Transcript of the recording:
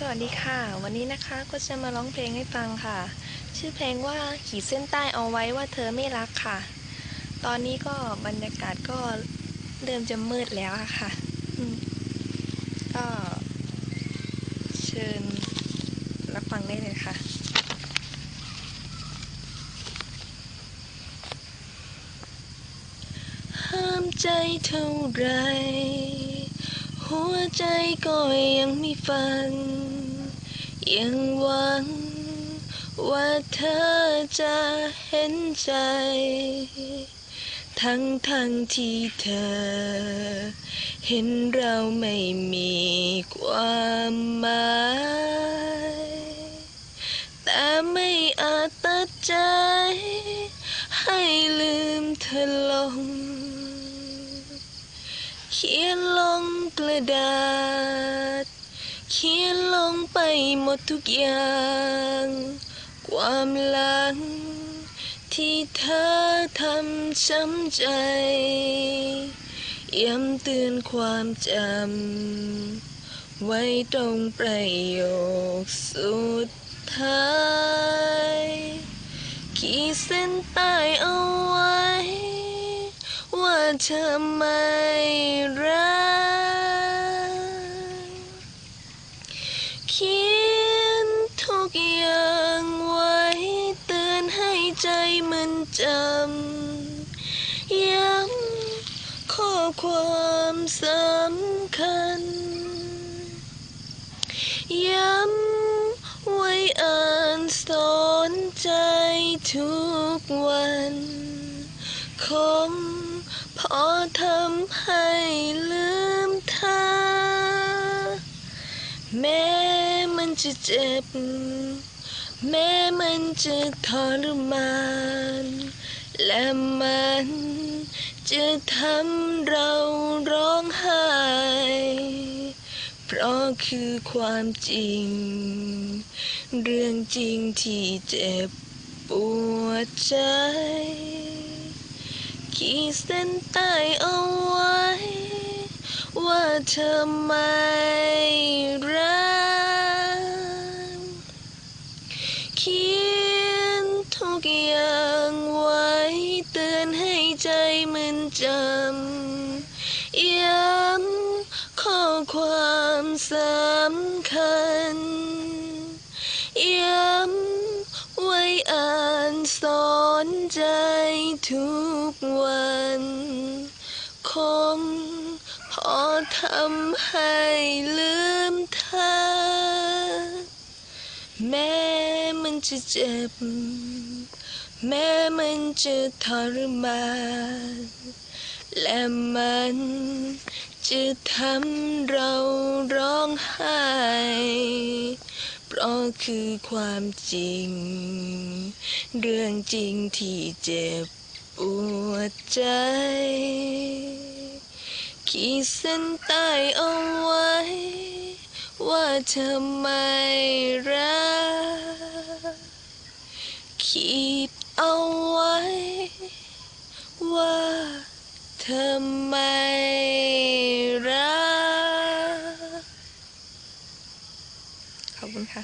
สวัสดีค่ะ วันนี้นะคะก็จะมาร้องเพลงให้ฟังค่ะ ชื่อเพลงว่าขีดเส้นใต้เอาไว้ว่าเธอไม่รักค่ะ ตอนนี้ก็บรรยากาศก็เริ่มจะมืดแล้วอะค่ะก็ เชิญรับฟังได้เลยค่ะห้ามใจเท่าไร หัวใจก็ยังไม่ฟังยังหวัง ว่าเธอจะเห็นใจ ทั้งทั้งที่เธอ เห็นเราไม่มีความหมายแต่ไม่อาจตัดใจ ให้ลืมเธอลง เขียนลงกระดาษ เขียนลงไปหมดทุกอย่าง ความหลัง ที่เธอทำช้ำใจย้ำเตือนความจำ ไว้ตรงประโยคสุดท้าย ขีดเส้นใต้ ธอไม่รักเขียนทุกอย่างไว้เตือนให้ใจมันจำ ย้ำข้อความสำคัญ ย้ำไว้อ่านสอนใจทุกวันคง อทำให้ลืมเธอแม้มันจะเจ็บ แม้มันจะทรมาน และมันจะทำเราร้องไห้ เพราะคือความจริง เรื่องจริงที่เจ็บปวดใจ ขีดเส้นใต้เอาไว้ ว่าเธอไม่รักเขียนทุกอย่างไว้เตือนให้ใจมันจำย้ำข้อความสำคัญย้ำ สอนใจทุกวัน คงพอทำให้ลืมเธอ แม้มันจะเจ็บ แม้มันจะทรมานและมันจะทำเราร้องไห้ เพราะคือความจริง เรื่องจริงที่เจ็บปวดใจ ขีดเส้นใต้เอาไว้ ว่าเธอไม่รัก ขีดเอาไว้ ว่าเธอไม่ 你看